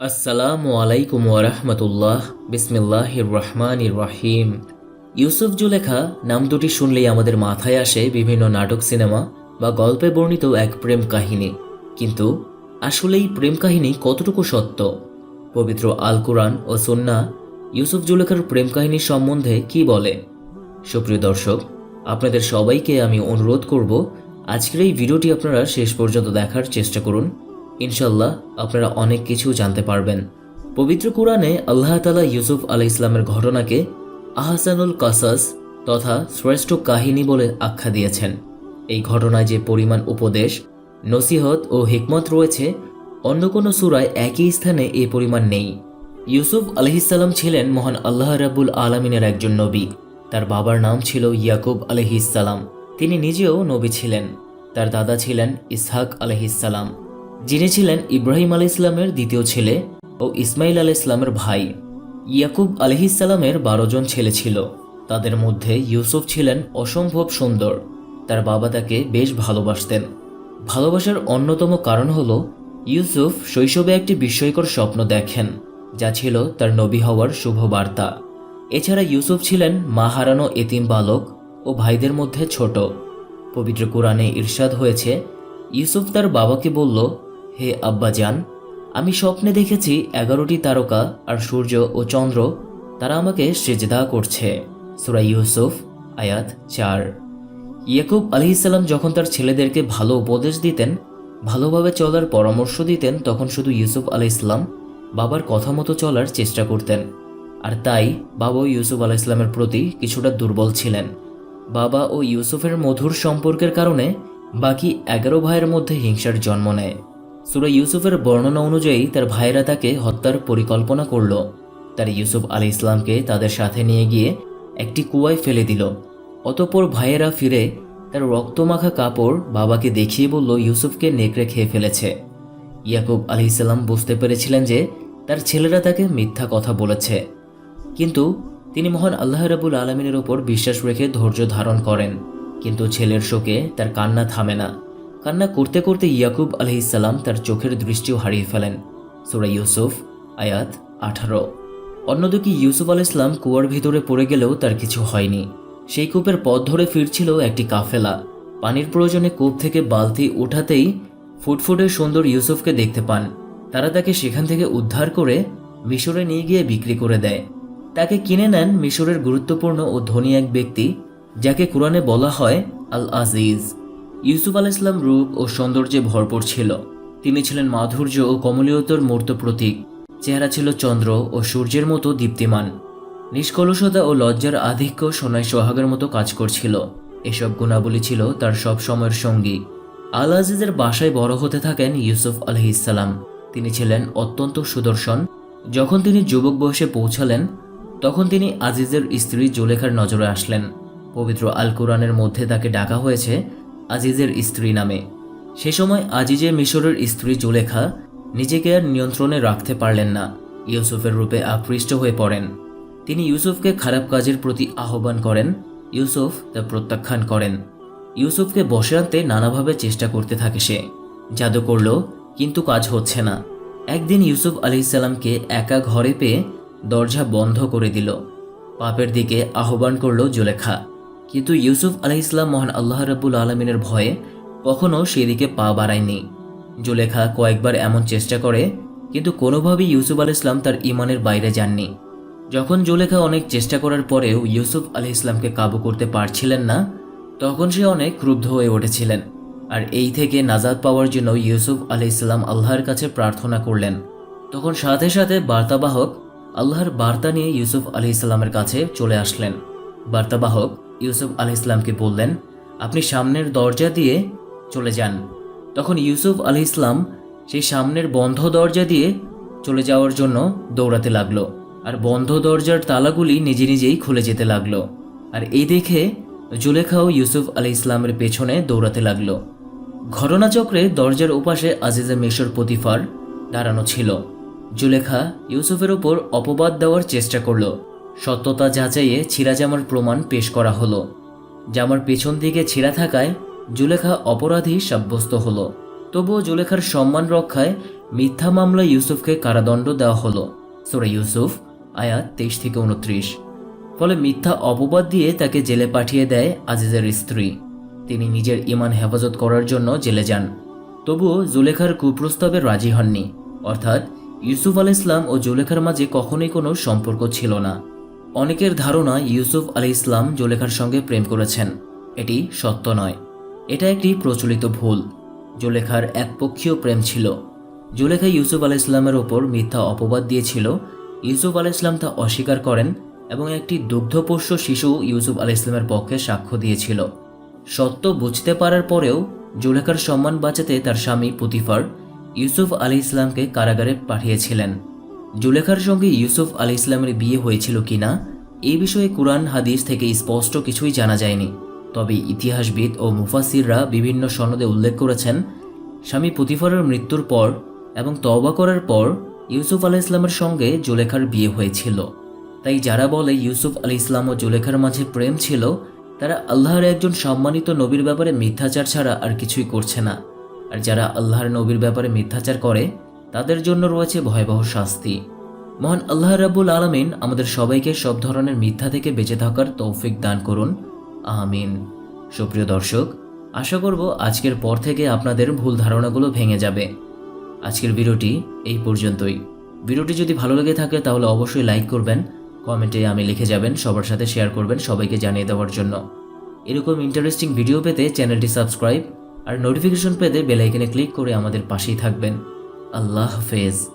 আসসালামু আলাইকুম ওরহমতুল্লাহ বিসমিল্লাহির রহমানির রহিম ইউসুফ জুলেখা নাম দুটি শুনলেই আমাদের মাথায় আসে বিভিন্ন নাটক, সিনেমা বা গল্পে বর্ণিত এক প্রেম কাহিনী। কিন্তু আসলে এই প্রেম কাহিনী কতটুকু সত্য? পবিত্র আল কোরআন ও সন্না ইউসুফ জুলেখার প্রেম কাহিনী সম্বন্ধে কি বলে? সুপ্রিয় দর্শক, আপনাদের সবাইকে আমি অনুরোধ করব, আজকের এই ভিডিওটি আপনারা শেষ পর্যন্ত দেখার চেষ্টা করুন। ইনশাল্লাহ আপনারা অনেক কিছু জানতে পারবেন। পবিত্র কোরআনে আল্লাহ তালা ইউসুফ আলাহ ইসলামের ঘটনাকে আহসানুল কাসাস তথা শ্রেষ্ঠ কাহিনী বলে আখ্যা দিয়েছেন। এই ঘটনায় যে পরিমাণ উপদেশ, নসিহত ও হিকমত রয়েছে, অন্য কোনো সুরায় একই স্থানে এই পরিমাণ নেই। ইউসুফ আলহিসাল্লাম ছিলেন মহান আল্লাহ রাবুল আলমিনের একজন নবী। তার বাবার নাম ছিল ইয়াকুব আলহিসাল্লাম তিনি নিজেও নবী ছিলেন। তার দাদা ছিলেন ইসহাক আলহিসাল্লাম যিনি ছিলেন ইব্রাহিম আলি ইসলামের দ্বিতীয় ছেলে ও ইসমাইল আলি ইসলামের ভাই। ইয়াকুব আলহিসাল্লামের বারো জন ছেলে ছিল। তাদের মধ্যে ইউসুফ ছিলেন অসম্ভব সুন্দর। তার বাবা তাকে বেশ ভালোবাসতেন। ভালোবাসার অন্যতম কারণ হল ইউসুফ শৈশবে একটি বিস্ময়কর স্বপ্ন দেখেন, যা ছিল তার নবী হওয়ার শুভ বার্তা। এছাড়া ইউসুফ ছিলেন মা হারানো এতিম বালক ও ভাইদের মধ্যে ছোট। পবিত্র কোরআনে ইরশাদ হয়েছে, ইউসুফ তার বাবাকে বলল হে আব্বাজান, আমি স্বপ্নে দেখেছি এগারোটি তারকা আর সূর্য ও চন্দ্র। তারা আমাকে সেজদা করছে। সুরা ইউসুফ, আয়াত চার। ইয়াকুব আলহিসাল্লাম যখন তার ছেলেদেরকে ভালো উপদেশ দিতেন, ভালোভাবে চলার পরামর্শ দিতেন, তখন শুধু ইউসুফ আলাহ ইসলাম বাবার কথা মতো চলার চেষ্টা করতেন। আর তাই বাবাও ইউসুফ আলাহ ইসলামের প্রতি কিছুটা দুর্বল ছিলেন। বাবা ও ইউসুফের মধুর সম্পর্কের কারণে বাকি এগারো ভাইয়ের মধ্যে হিংসার জন্ম নেয়। সুরা ইউসুফের বর্ণনা অনুযায়ী তার ভাইয়েরা তাকে হত্যার পরিকল্পনা করল। তার ইউসুফ আলী ইসলামকে তাদের সাথে নিয়ে গিয়ে একটি কুয়ায় ফেলে দিল। অতপর ভাইয়েরা ফিরে তার রক্তমাখা কাপড় বাবাকে দেখিয়ে বলল, ইউসুফকে নেকড়ে খেয়ে ফেলেছে। ইয়াকুব আলি ইসলাম বুঝতে পেরেছিলেন যে তার ছেলেরা তাকে মিথ্যা কথা বলেছে। কিন্তু তিনি মহান আল্লাহ রাবুল আলমিনের ওপর বিশ্বাস রেখে ধৈর্য ধারণ করেন। কিন্তু ছেলের শোকে তার কান্না থামে না। কান্না করতে করতে ইয়াকুব আলহিসাল্লাম তার চোখের দৃষ্টিও হারিয়ে ফেলেন। সুরা ইউসুফ, আয়াত আঠারো। অন্যদিকে ইউসুফ আল ইসলাম কুয়ার ভিতরে পড়ে গেলেও তার কিছু হয়নি। সেই কূপের পথ ধরে ফিরছিল একটি কাফেলা। পানির প্রয়োজনে কূপ থেকে বালতি ওঠাতেই ফুটফুটে সুন্দর ইউসুফকে দেখতে পান। তারা তাকে সেখান থেকে উদ্ধার করে মিশরে নিয়ে গিয়ে বিক্রি করে দেয়। তাকে কিনে নেন মিশরের গুরুত্বপূর্ণ ও ধনী এক ব্যক্তি, যাকে কোরআনে বলা হয় আল আজিজ ইউসুফ আল ইসলাম রূপ ও সৌন্দর্যে ভরপুর ছিল। তিনি ছিলেন মাধুর্য ও কমলীয়তার মূর্ত প্রতীক। চেহারা ছিল চন্দ্র ও সূর্যের মতো দীপ্তিমান। নিষ্কলুষতা ও লজ্জার আধিক্য সোনায় সোহাগের মতো কাজ করছিল। এসব গুণাবলী ছিল তার সব সময়ের সঙ্গী। আল আজিজের বাসায় বড় হতে থাকেন ইউসুফ আলহ আলহিসাল্লাম তিনি ছিলেন অত্যন্ত সুদর্শন। যখন তিনি যুবক বয়সে পৌঁছালেন, তখন তিনি আজিজের স্ত্রী জোলেখার নজরে আসলেন। পবিত্র আল কোরআনের মধ্যে তাকে ডাকা হয়েছে আজিজের স্ত্রী নামে। সে সময় আজিজে মিশরের স্ত্রী জুলেখা নিজেকে আর নিয়ন্ত্রণে রাখতে পারলেন না। ইউসুফের রূপে আকৃষ্ট হয়ে পড়েন। তিনি ইউসুফকে খারাপ কাজের প্রতি আহ্বান করেন, ইউসুফ তা প্রত্যাখ্যান করেন। ইউসুফকে বসে আনতে নানাভাবে চেষ্টা করতে থাকে সে। জাদু করল, কিন্তু কাজ হচ্ছে না। একদিন ইউসুফ আলিসাল্লামকে একা ঘরে পেয়ে দরজা বন্ধ করে দিল। পাপের দিকে আহ্বান করল জুলেখা। কিন্তু ইউসুফ আলাহ ইসলাম মহান আল্লাহ রাবুল আলমিনের ভয়ে কখনও সেদিকে পা বাড়ায়নি। জুলেখা কয়েকবার এমন চেষ্টা করে, কিন্তু কোনোভাবেই ইউসুফ আল ইসলাম তার ইমানের বাইরে যাননি। যখন জুলেখা অনেক চেষ্টা করার পরেও ইউসুফ আলি ইসলামকে কাবু করতে পারছিলেন না, তখন সে অনেক ক্রুদ্ধ হয়ে উঠেছিলেন। আর এই থেকে নাজাদ পাওয়ার জন্য ইউসুফ আলি ইসলাম আল্লাহর কাছে প্রার্থনা করলেন। তখন সাথে সাথে বার্তাবাহক আল্লাহর বার্তা নিয়ে ইউসুফ আলি ইসলামের কাছে চলে আসলেন। বার্তাবাহক ইউসুফ আলি ইসলামকে বললেন, আপনি সামনের দরজা দিয়ে চলে যান। তখন ইউসুফ আলি ইসলাম সেই সামনের বন্ধ দরজা দিয়ে চলে যাওয়ার জন্য দৌড়াতে লাগল আর বন্ধ দরজার তালাগুলি নিজে নিজেই খুলে যেতে লাগল। আর এই দেখে জুলেখাও ইউসুফ আলি ইসলামের পেছনে দৌড়াতে লাগল। ঘটনাচক্রে দরজার ওপাশে আজিজা মেশর প্রতিফার দাঁড়ানো ছিল। জুলেখা ইউসুফের ওপর অপবাদ দেওয়ার চেষ্টা করল। সত্যতা যাচাইয়ে ছিঁড়া জামার প্রমাণ পেশ করা হলো। জামার পেছন দিকে ছিঁড়া থাকায় জুলেখা অপরাধী সাব্যস্ত হলো। তবুও জুলেখার সম্মান রক্ষায় মিথ্যা মামলায় ইউসুফকে কারাদণ্ড দেওয়া হলো। সোরা ইউসুফ, আয়াত তেইশ থেকে উনত্রিশ। ফলে মিথ্যা অপবাদ দিয়ে তাকে জেলে পাঠিয়ে দেয় আজিজের স্ত্রী। তিনি নিজের ইমান হেফাজত করার জন্য জেলে যান। তবুও জুলেখার কুপ্রস্তাবে রাজি হননি। অর্থাৎ ইউসুফ আল ইসলাম ও জুলেখার মাঝে কখনোই কোনো সম্পর্ক ছিল না। অনেকের ধারণা ইউসুফ আলী ইসলাম জোলেখার সঙ্গে প্রেম করেছেন। এটি সত্য নয়। এটা একটি প্রচলিত ভুল। জোলেখার একপক্ষীয় প্রেম ছিল। জুলেখা ইউসুফ আলাহ ইসলামের ওপর মিথ্যা অপবাদ দিয়েছিল। ইউসুফ আলাহ ইসলাম তা অস্বীকার করেন এবং একটি দুগ্ধপোষ্য শিশু ইউসুফ আলাহ ইসলামের পক্ষে সাক্ষ্য দিয়েছিল। সত্য বুঝতে পারার পরেও জুলেখার সম্মান বাঁচাতে তার স্বামী পুতিফার ইউসুফ আলী ইসলামকে কারাগারে পাঠিয়েছিলেন। জুলেখার সঙ্গে ইউসুফ আলী ইসলামের বিয়ে হয়েছিল কিনা এ বিষয়ে কুরআন হাদিস থেকে স্পষ্ট কিছুই জানা যায়নি। তবে ইতিহাসবিদ ও মুফাসিররা বিভিন্ন সনদে উল্লেখ করেছেন, স্বামী পুতিফারের মৃত্যুর পর এবং তওবা করার পর ইউসুফ আলাহ ইসলামের সঙ্গে জুলেখার বিয়ে হয়েছিল। তাই যারা বলে ইউসুফ আলী ইসলাম ও জুলেখার মাঝে প্রেম ছিল, তারা আল্লাহর একজন সম্মানিত নবীর ব্যাপারে মিথ্যাচার ছাড়া আর কিছুই করছে না। আর যারা আল্লাহর নবীর ব্যাপারে মিথ্যাচার করে তাদের জন্য রয়েছে ভয়াবহ শাস্তি। মহান আল্লাহ রাব্বুল আলমিন আমাদের সবাইকে সব ধরনের মিথ্যা থেকে বেঁচে থাকার তৌফিক দান করুন। আমিন। সুপ্রিয় দর্শক, আশা করব আজকের পর থেকে আপনাদের ভুল ধারণাগুলো ভেঙে যাবে। আজকের ভিডিওটি এই পর্যন্তই। ভিডিওটি যদি ভালো লেগে থাকে তাহলে অবশ্যই লাইক করবেন, কমেন্টে আমি লিখে যাবেন, সবার সাথে শেয়ার করবেন সবাইকে জানিয়ে দেওয়ার জন্য। এরকম ইন্টারেস্টিং ভিডিও পেতে চ্যানেলটি সাবস্ক্রাইব আর নোটিফিকেশন পেতে বেল আইকনে ক্লিক করে আমাদের পাশেই থাকবেন। আল্লাহ হাফেজ।